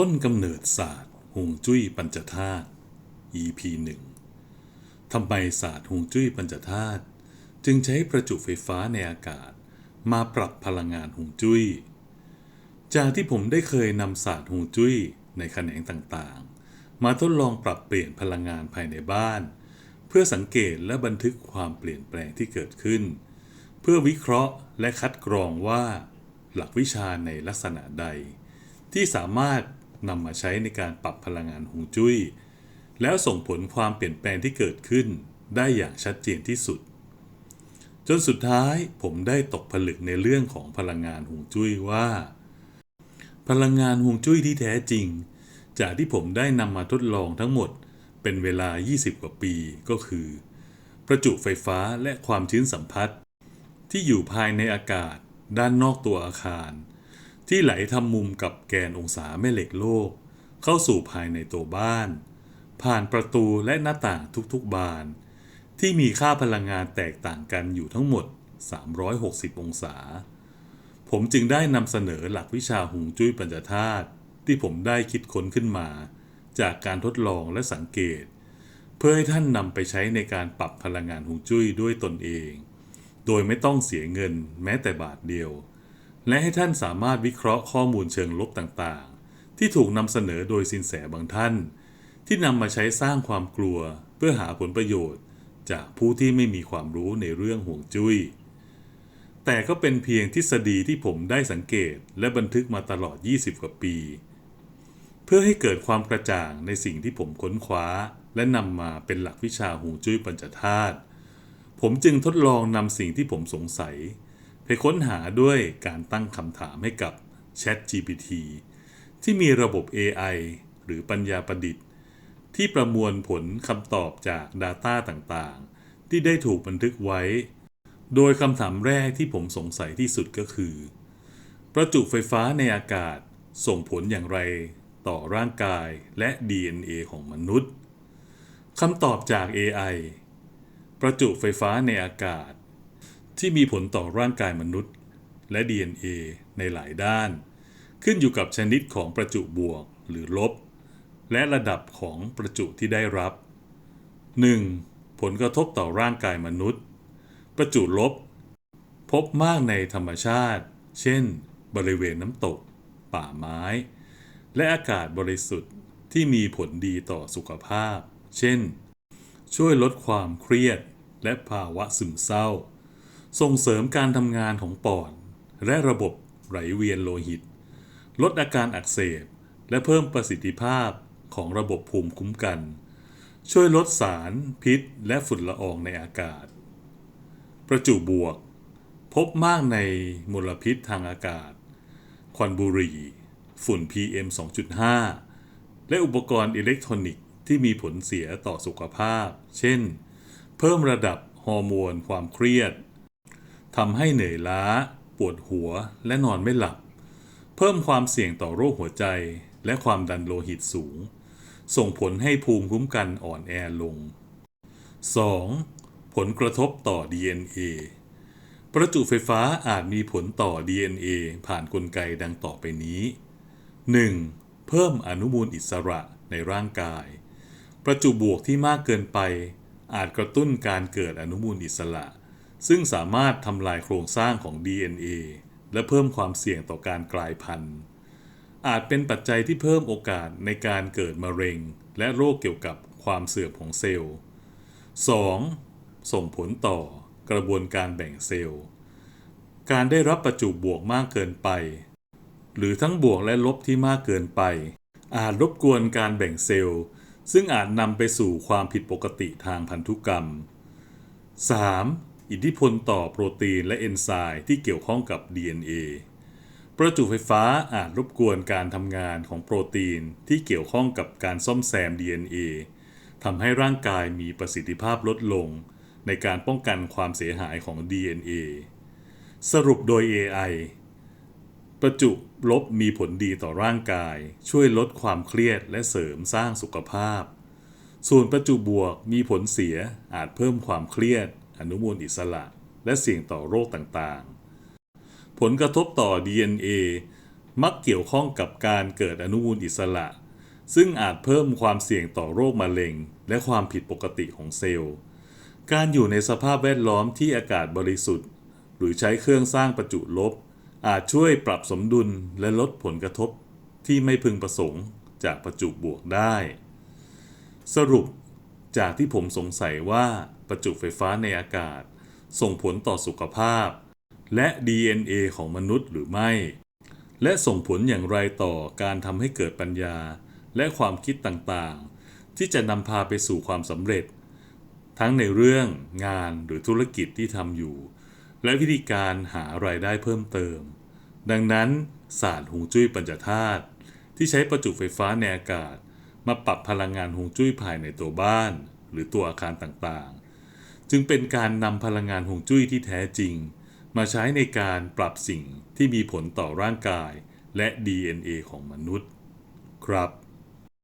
ต้นกำเนิดศาสตร์ฮวงจุ้ยปัญจธาตุ EP 1ทำไมศาสตร์ฮวงจุ้ยปัญจธาตุจึงใช้ประจุไฟฟ้าในอากาศ มาปรับพลังงานฮวงจุ้ย จากที่ผมได้เคยนำศาสตร์ฮวงจุ้ยในแขนงต่างๆ มาทดลองปรับเปลี่ยนพลังงานภายในบ้าน เพื่อสังเกตและบันทึกความเปลี่ยนแปลงที่เกิดขึ้น เพื่อวิเคราะห์และคัดกรองว่า หลักวิชาในลักษณะใด ที่สามารถ นำมาใช้ในการปรับพลังงานฮวงจุ้ย แล้วส่งผลความเปลี่ยนแปลงที่เกิดขึ้นได้อย่างชัดเจนที่สุด จนสุดท้ายผมได้ตกผลึกในเรื่องของพลังงานฮวงจุ้ยว่า พลังงานฮวงจุ้ยที่แท้จริง จากที่ผมได้นำมาทดลองทั้งหมดเป็นเวลา 20 กว่าปีก็คือ ประจุไฟฟ้าและความชื้นสัมพัทธ์ที่อยู่ภายในอากาศด้านนอกตัวอาคาร ที่ไหลทำมุมกับแกนองศาแม่เหล็กโลก เข้าสู่ภายในตัวบ้าน ผ่านประตูและหน้าต่างทุกๆบาน ที่มีค่าพลังงานแตกต่างกันอยู่ทั้งหมด 360 องศา ผมจึงได้นำเสนอหลักวิชาหุงจุ้ยปัญจธาตุที่ผมได้คิดค้นขึ้นมา จากการทดลองและสังเกต เพื่อให้ท่านนำไปใช้ในการปรับพลังงานหุงจุ้ยด้วยตนเอง โดยไม่ต้องเสียเงินแม้แต่บาทเดียว และให้ท่านสามารถวิเคราะห์ข้อมูลเชิงลบต่างๆ ที่ถูกนำเสนอโดยสินแสบางท่าน ที่นำมาใช้สร้างความกลัวเพื่อหาผลประโยชน์ จากผู้ที่ไม่มีความรู้ในเรื่องห่วงจุ้ย แต่ก็เป็นเพียงทฤษฎีที่ผมได้สังเกตและบันทึกมาตลอด 20 กว่าปี เพื่อให้เกิดความกระจ่างในสิ่งที่ผมค้นคว้า และนำมาเป็นหลักวิชาหูจุ้ยปัญจธาตุผมจึงทดลองนำสิ่งที่ผมสงสัย ไปค้นหาด้วยการตั้งคำถามให้กับ Chat GPT ที่มีระบบ AI หรือปัญญาประดิษฐ์ ที่ประมวลผลคำตอบจาก Data ต่างๆ ที่ได้ถูกบันทึกไว้ โดยคำถามแรกที่ผมสงสัยที่สุดก็คือ ประจุไฟฟ้าในอากาศส่งผลอย่างไรต่อร่างกายและ DNA ของมนุษย์คำตอบจาก AI ประจุไฟฟ้าในอากาศ ที่มีผลต่อร่างกายมนุษย์ และ DNA ในหลายด้าน ขึ้นอยู่กับชนิดของประจุบวกหรือลบ และระดับของประจุที่ได้รับ 1. ผลกระทบต่อร่างกายมนุษย์ ประจุลบ พบมากในธรรมชาติ เช่น บริเวณน้ำตก ป่าไม้ และอากาศบริสุทธิ์ที่มีผลดีต่อสุขภาพ เช่น ช่วยลดความเครียดและภาวะซึมเศร้า ส่งเสริมการทำงานของปอด และระบบไหลเวียนโลหิต ลดอาการอักเสบ และเพิ่มประสิทธิภาพของระบบภูมิคุ้มกัน ช่วยลดสารพิษ และฝุ่นละอองในอากาศ ประจุบวก พบมากในมลพิษทางอากาศ ควันบุหรี่ ฝุ่น PM 2.5 และอุปกรณ์อิเล็กทรอนิกส์ที่มีผลเสียต่อสุขภาพ เช่น เพิ่มระดับฮอร์โมนความเครียด ทำให้เหนื่อยล้า ปวดหัวและนอนไม่หลับ เพิ่มความเสี่ยงต่อโรคหัวใจและความดันโลหิตสูง ส่งผลให้ภูมิคุ้มกันอ่อนแอลง 2. ผลกระทบต่อ DNA ประจุไฟฟ้าอาจมีผลต่อ DNA ผ่านนกลไกดังต่อไปนี้ 1. เพิ่มอนุมูลอิสระในร่างกาย ประจุบวกที่มากเกินไป อาจกระตุ้นการเกิดอนุมูลอิสระ ซึ่งสามารถทำลายโครงสร้างของ DNA และเพิ่มความเสี่ยงต่อการกลายพันธุ์ อาจเป็นปัจจัยที่เพิ่มโอกาสในการเกิดมะเร็ง และโรคเกี่ยวกับความเสื่อมของเซลล์ 2. ส่งผลต่อกระบวนการแบ่งเซลล์ การได้รับประจุบวกมากเกินไป หรือทั้งบวกและลบที่มากเกินไป อาจรบกวนการแบ่งเซลล์ ซึ่งอาจนำไปสู่ความผิดปกติทางพันธุกรรม 3. อิทธิพลต่อโปรตีนและเอนไซม์ที่เกี่ยวข้องกับ DNA ประจุไฟฟ้าอาจรบกวนการทำงานของโปรตีนที่เกี่ยวข้องกับการซ่อมแซม DNA ทำให้ร่างกายมีประสิทธิภาพลดลง ในการป้องกันความเสียหายของ DNA สรุปโดย AI ประจุลบมีผลดีต่อร่างกาย ช่วยลดความเครียดและเสริมสร้างสุขภาพ ส่วนประจุบวกมีผลเสียอาจเพิ่มความเครียด อนุมูลอิสระ และเสี่ยงต่อโรคต่างๆ ผลกระทบต่อ DNA มักเกี่ยวข้องกับการเกิดอนุมูลอิสระ ซึ่งอาจเพิ่มความเสี่ยงต่อโรคมะเร็ง และความผิดปกติของเซลล์ การอยู่ในสภาพแวดล้อมที่อากาศบริสุทธิ์ หรือใช้เครื่องสร้างประจุลบ อาจช่วยปรับสมดุลและลดผลกระทบที่ไม่พึงประสงค์จากประจุบวกได้ สรุป จากที่ผมสงสัยว่าประจุไฟฟ้าในอากาศ ส่งผลต่อสุขภาพ และ DNA ของมนุษย์หรือไม่ และส่งผลอย่างไรต่อการทำให้เกิดปัญญา และความคิดต่างๆ ที่จะนำพาไปสู่ความสำเร็จ ทั้งในเรื่องงานหรือธุรกิจที่ทำอยู่ และวิธีการหารายได้เพิ่มเติม ดังนั้นศาสตร์ฮวงจุ้ยปัญจธาตุที่ใช้ประจุไฟฟ้าในอากาศ มาปรับพลังงานฮวงจุ้ยภายในตัวบ้าน หรือตัวอาคารต่างๆ จึงเป็นการนำพลังงานฮวงจุ้ยที่แท้จริง มาใช้ในการปรับสิ่งที่มีผลต่อร่างกายและ DNA ของมนุษย์ ครับ